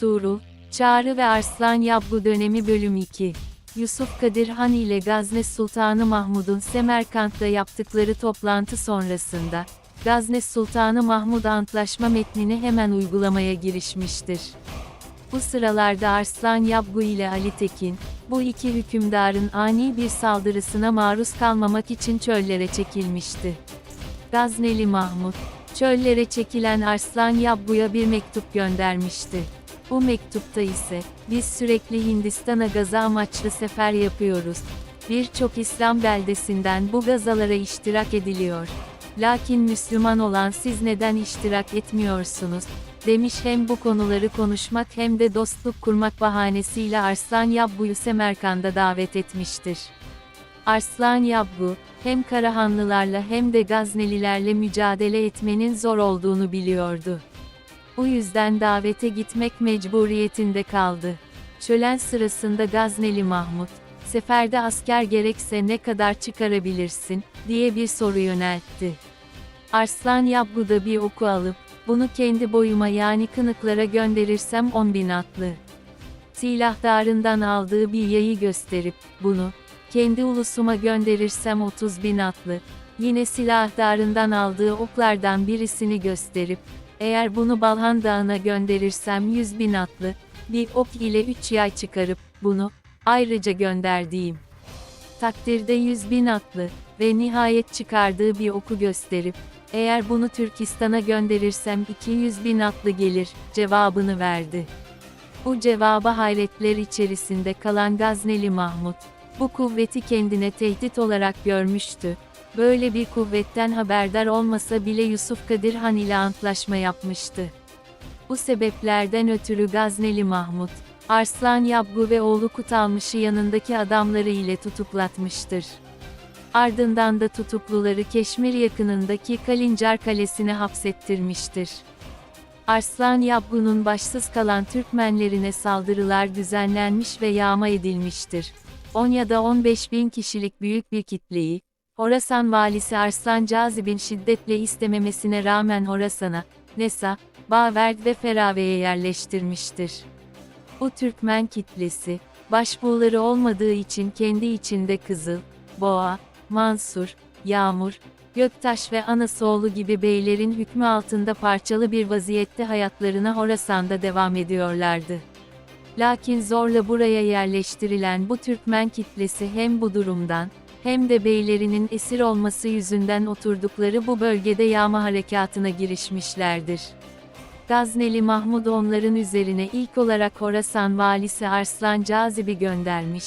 Tuğrul, Çağrı ve Arslan Yabgu dönemi bölüm 2. Yusuf Kadir Han ile Gazne Sultanı Mahmud'un Semerkant'ta yaptıkları toplantı sonrasında, Gazne Sultanı Mahmud antlaşma metnini hemen uygulamaya girişmiştir. Bu sıralarda Arslan Yabgu ile Ali Tekin, bu iki hükümdarın ani bir saldırısına maruz kalmamak için çöllere çekilmişti. Gazneli Mahmud, çöllere çekilen Arslan Yabgu'ya bir mektup göndermişti. Bu mektupta ise, biz sürekli Hindistan'a gaza amaçlı sefer yapıyoruz. Birçok İslam beldesinden bu gazalara iştirak ediliyor. Lakin Müslüman olan siz neden iştirak etmiyorsunuz? Demiş hem bu konuları konuşmak hem de dostluk kurmak bahanesiyle Arslan Yabgu'yu Semerkand'a davet etmiştir. Arslan Yabgu, hem Karahanlılarla hem de Gaznelilerle mücadele etmenin zor olduğunu biliyordu. Bu yüzden davete gitmek mecburiyetinde kaldı. Şölen sırasında Gazneli Mahmut, seferde asker gerekse ne kadar çıkarabilirsin, diye bir soru yöneltti. Arslan Yabgu da bir oku alıp, bunu kendi boyuma yani kınıklara gönderirsem 10 bin atlı. Silahdarından aldığı bir yayı gösterip, bunu, kendi ulusuma gönderirsem 30 bin atlı, yine silahdarından aldığı oklardan birisini gösterip, eğer bunu Balhan Dağı'na gönderirsem 100 bin atlı, bir ok ile 3 yay çıkarıp, bunu, ayrıca gönderdiğim takdirde 100 bin atlı ve nihayet çıkardığı bir oku gösterip, eğer bunu Türkistan'a gönderirsem 200 bin atlı gelir, cevabını verdi. Bu cevaba hayretler içerisinde kalan Gazneli Mahmud, bu kuvveti kendine tehdit olarak görmüştü. Böyle bir kuvvetten haberdar olmasa bile Yusuf Kadir Han ile antlaşma yapmıştı. Bu sebeplerden ötürü Gazneli Mahmud, Arslan Yabgu ve oğlu Kutalmış'ı yanındaki adamları ile tutuklatmıştır. Ardından da tutukluları Keşmir yakınındaki Kalincar Kalesi'ne hapsettirmiştir. Arslan Yabgu'nun başsız kalan Türkmenlerine saldırılar düzenlenmiş ve yağma edilmiştir. 10 ya da 15 bin kişilik büyük bir kitleyi, Horasan valisi Arslan Cazib'in şiddetle istememesine rağmen Horasan'a, Nesa, Baverd ve Ferave'ye yerleştirmiştir. Bu Türkmen kitlesi, başbuğları olmadığı için kendi içinde Kızıl, Boğa, Mansur, Yağmur, Göktaş ve Anasoğlu gibi beylerin hükmü altında parçalı bir vaziyette hayatlarına Horasan'da devam ediyorlardı. Lakin zorla buraya yerleştirilen bu Türkmen kitlesi hem bu durumdan, hem de beylerinin esir olması yüzünden oturdukları bu bölgede yağma harekatına girişmişlerdir. Gazneli Mahmud onların üzerine ilk olarak Horasan valisi Arslan Cazib'i göndermiş,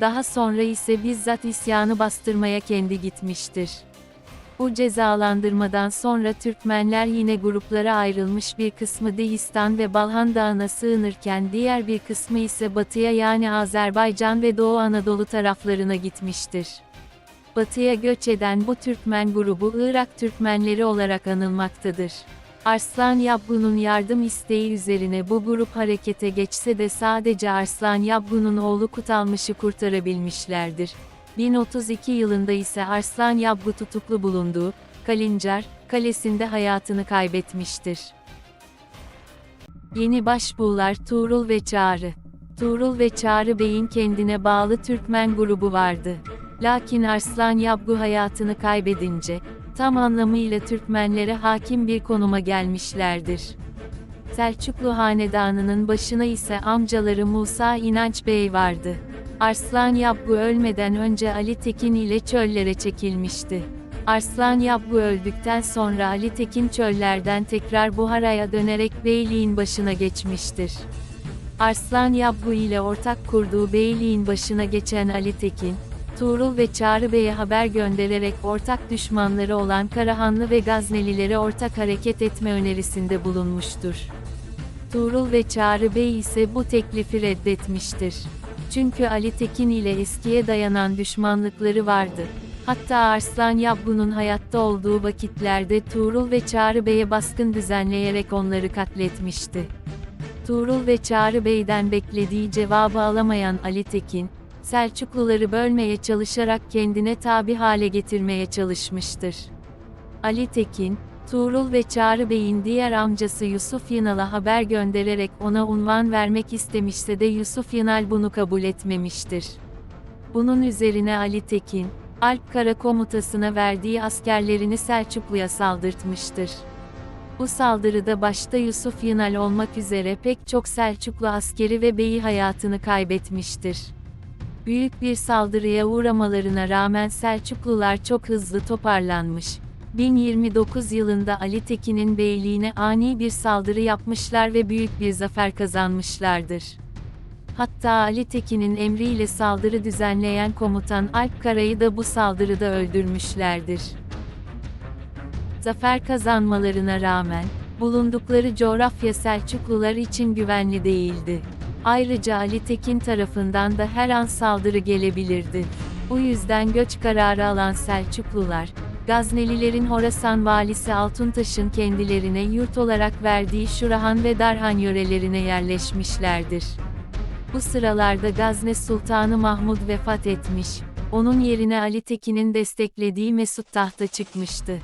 daha sonra ise bizzat isyanı bastırmaya kendi gitmiştir. Bu cezalandırmadan sonra Türkmenler yine gruplara ayrılmış bir kısmı Dehistan ve Balhan Dağı'na sığınırken diğer bir kısmı ise batıya yani Azerbaycan ve Doğu Anadolu taraflarına gitmiştir. Batıya göç eden bu Türkmen grubu Irak Türkmenleri olarak anılmaktadır. Arslan Yabgu'nun yardım isteği üzerine bu grup harekete geçse de sadece Arslan Yabgu'nun oğlu Kutalmış'ı kurtarabilmişlerdir. 1032 yılında ise Arslan Yabgu tutuklu bulunduğu, Kalincar, kalesinde hayatını kaybetmiştir. Yeni başbuğlar Tuğrul ve Çağrı Tuğrul ve Çağrı Bey'in kendine bağlı Türkmen grubu vardı. Lakin Arslan Yabgu hayatını kaybedince, tam anlamıyla Türkmenlere hakim bir konuma gelmişlerdir. Selçuklu Hanedanı'nın başına ise amcaları Musa İnanç Bey vardı. Arslan Yabgu ölmeden önce Ali Tekin ile çöllere çekilmişti. Arslan Yabgu öldükten sonra Ali Tekin çöllerden tekrar Buhara'ya dönerek beyliğin başına geçmiştir. Arslan Yabgu ile ortak kurduğu beyliğin başına geçen Ali Tekin, Tuğrul ve Çağrı Bey'e haber göndererek ortak düşmanları olan Karahanlı ve Gaznelilere ortak hareket etme önerisinde bulunmuştur. Tuğrul ve Çağrı Bey ise bu teklifi reddetmiştir. Çünkü Ali Tekin ile eskiye dayanan düşmanlıkları vardı. Hatta Arslan Yabgu'nun hayatta olduğu vakitlerde Tuğrul ve Çağrı Bey'e baskın düzenleyerek onları katletmişti. Tuğrul ve Çağrı Bey'den beklediği cevabı alamayan Ali Tekin, Selçukluları bölmeye çalışarak kendine tabi hale getirmeye çalışmıştır. Ali Tekin, Tuğrul ve Çağrı Bey'in diğer amcası Yusuf Yınal'a haber göndererek ona unvan vermek istemişse de Yusuf Yınal bunu kabul etmemiştir. Bunun üzerine Ali Tekin, Alp Kara komutasına verdiği askerlerini Selçuklu'ya saldırtmıştır. Bu saldırıda başta Yusuf Yınal olmak üzere pek çok Selçuklu askeri ve beyi hayatını kaybetmiştir. Büyük bir saldırıya uğramalarına rağmen Selçuklular çok hızlı toparlanmış. 1029 yılında Ali Tekin'in beyliğine ani bir saldırı yapmışlar ve büyük bir zafer kazanmışlardır. Hatta Ali Tekin'in emriyle saldırı düzenleyen komutan Alp Kara'yı da bu saldırıda öldürmüşlerdir. Zafer kazanmalarına rağmen, bulundukları coğrafya Selçuklular için güvenli değildi. Ayrıca Ali Tekin tarafından da her an saldırı gelebilirdi. Bu yüzden göç kararı alan Selçuklular, Gaznelilerin Horasan valisi Altuntaş'ın kendilerine yurt olarak verdiği Şurahan ve Darhan yörelerine yerleşmişlerdir. Bu sıralarda Gazne Sultanı Mahmud vefat etmiş, onun yerine Ali Tekin'in desteklediği Mesut tahta çıkmıştı.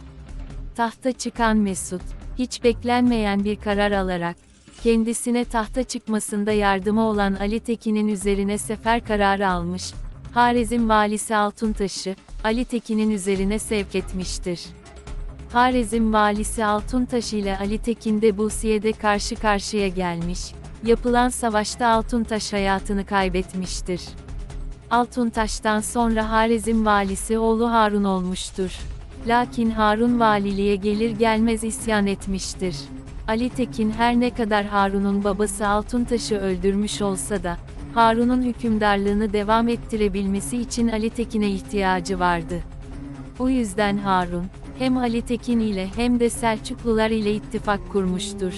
Tahta çıkan Mesut, hiç beklenmeyen bir karar alarak, kendisine tahta çıkmasında yardımı olan Ali Tekin'in üzerine sefer kararı almış, Harizm valisi Altuntaş'ı, Ali Tekin'in üzerine sevk etmiştir. Harizm valisi Altuntaş ile Ali Tekin de Busiye'de karşı karşıya gelmiş, yapılan savaşta Altuntaş hayatını kaybetmiştir. Altuntaş'tan sonra Harizm valisi oğlu Harun olmuştur. Lakin Harun valiliğe gelir gelmez isyan etmiştir. Ali Tekin her ne kadar Harun'un babası Altuntaş'ı öldürmüş olsa da, Harun'un hükümdarlığını devam ettirebilmesi için Ali Tekin'e ihtiyacı vardı. Bu yüzden Harun, hem Ali Tekin ile hem de Selçuklular ile ittifak kurmuştur.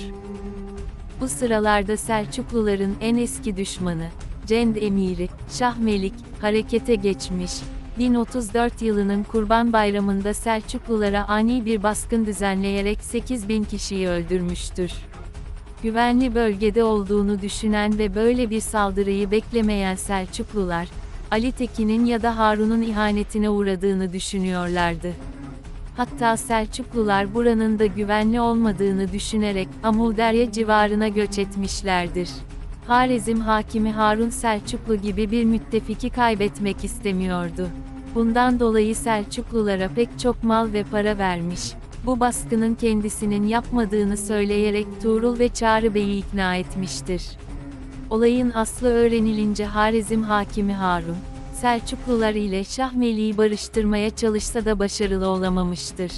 Bu sıralarda Selçukluların en eski düşmanı, Cend Emiri, Şah Melik, harekete geçmiş, 1034 yılının Kurban Bayramı'nda Selçuklulara ani bir baskın düzenleyerek 8000 kişiyi öldürmüştür. Güvenli bölgede olduğunu düşünen ve böyle bir saldırıyı beklemeyen Selçuklular, Ali Tekin'in ya da Harun'un ihanetine uğradığını düşünüyorlardı. Hatta Selçuklular buranın da güvenli olmadığını düşünerek Amudarya civarına göç etmişlerdir. Harizm hakimi Harun Selçuklu gibi bir müttefiki kaybetmek istemiyordu. Bundan dolayı Selçuklulara pek çok mal ve para vermiş. Bu baskının kendisinin yapmadığını söyleyerek Tuğrul ve Çağrı Bey'i ikna etmiştir. Olayın aslı öğrenilince Harizm hakimi Harun, Selçuklular ile Şahmeli'yi barıştırmaya çalışsa da başarılı olamamıştır.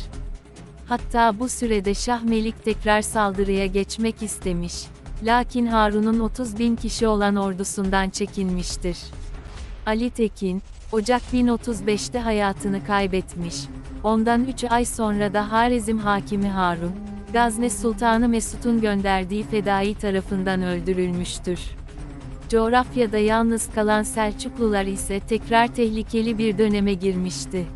Hatta bu sürede Şahmelik tekrar saldırıya geçmek istemiş. Lakin Harun'un 30 bin kişi olan ordusundan çekinmiştir. Ali Tekin, Ocak 1035'te hayatını kaybetmiş. Ondan 3 ay sonra da Harizm hakimi Harun, Gazne Sultanı Mesut'un gönderdiği fedai tarafından öldürülmüştür. Coğrafyada yalnız kalan Selçuklular ise tekrar tehlikeli bir döneme girmişti.